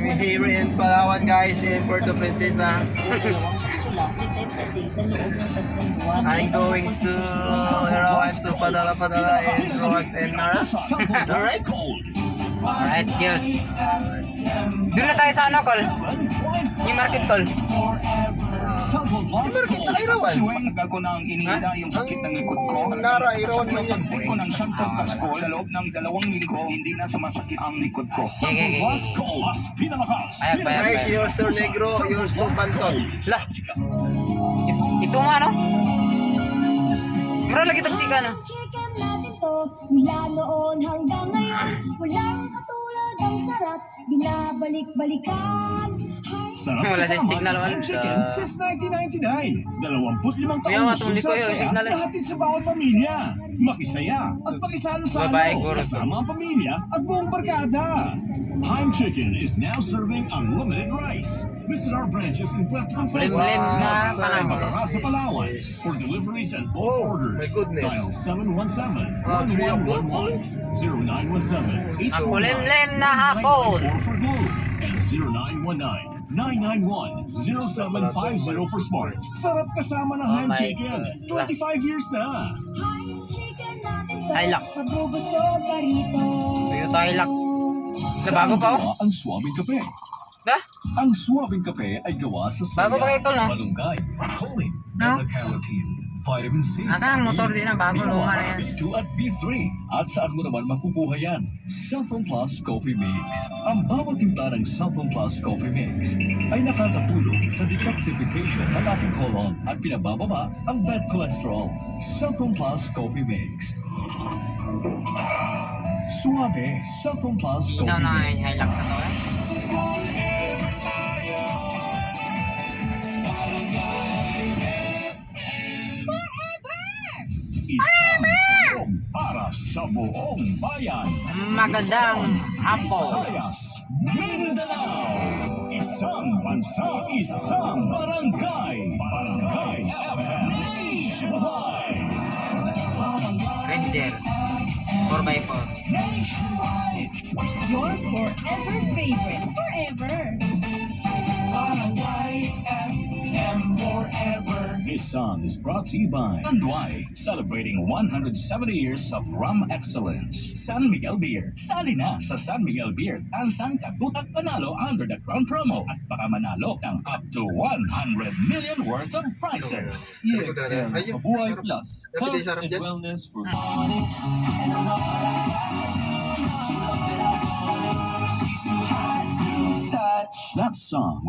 I'm here in Palawan guys, in Puerto Princesa. I'm going to Irawan to Padala Padala in Roas and Nara. Alright? Alright, good. Doon na tayo sa ano, Col? New Market, Col. Yung market sa Irawan. Tagal ko nang inihila yung sakit ng likod ko. Ang Nara, Irawan man yan. Pagdating ko ng Santong Pasko, sa loob ng dalawang linggo, hindi na sumasakit ang likod ko. Sige, sige, bayag, Guys, bayag. you're so negro, you're so banton. Lah. It- Ito nga, no? Bro, lagi tagsika, no? Mula noon hanggang ngayon. Walang katulad ang sarap, binabalik-balikan. Hay, Wala sa signal, wala. Chicken since 1999. 25 Kaya taong nga, tumili ko yun, saya, signal eh. Lahatid sa bawat pamilya. Makisaya at pakisalo sa Babae, ano, guro. kasama ang pamilya at buong barkada. Heim Chicken is now serving unlimited rice. Visit our branches in Puerto Princesa. Lim-lim na Wow, panahon. Macará sa Palawan. For deliveries and bulk Oh, orders, my goodness. dial 717 Ah, three o'clock. 0917 Ako limlim na hapon. for Globe and 0919-991-0750 for Smart. Sarap kasama ng Oh Heim my Chicken. God. 25 years na. Hilux. Rito. Toyota Hilux. Na bago pa, oh. Ang suwabing kape. Da? Ang suwabing kape ay gawa sa Bago pa kayo, tol, no? malunggay, choline, No? beta-carotene, vitamin C. Ah, ang motor din, ah, bago, B1, luma na yan. B2 at B3. At saan mo naman makukuha yan? Cellphone Plus Coffee Mix. Ang bawat timpla ng Cellphone Plus Coffee Mix ay nakakatulong sa detoxification ng ating colon at pinabababa ang bad cholesterol. Cellphone Plus Coffee Mix. Suave Cellphone Plus Coffee na Mix. yung Hilux na sa buong bayan. Magandang hapon. Mindanao. Isang bansa, isang barangay. Barangay FM Nationwide. Ranger. 4x4. Your forever favorite. Forever. This song is brought to you by Anduay, celebrating 170 years of rum excellence. San Miguel Beer. Sali na sa San Miguel Beer. Tansan katutak panalo under the crown promo at baka manalo ng up to 100 million worth of prizes. Sabi ko talaga, ayun, Kabuhay. Plus. Sabi di sarap dyan. wellness for ah. That song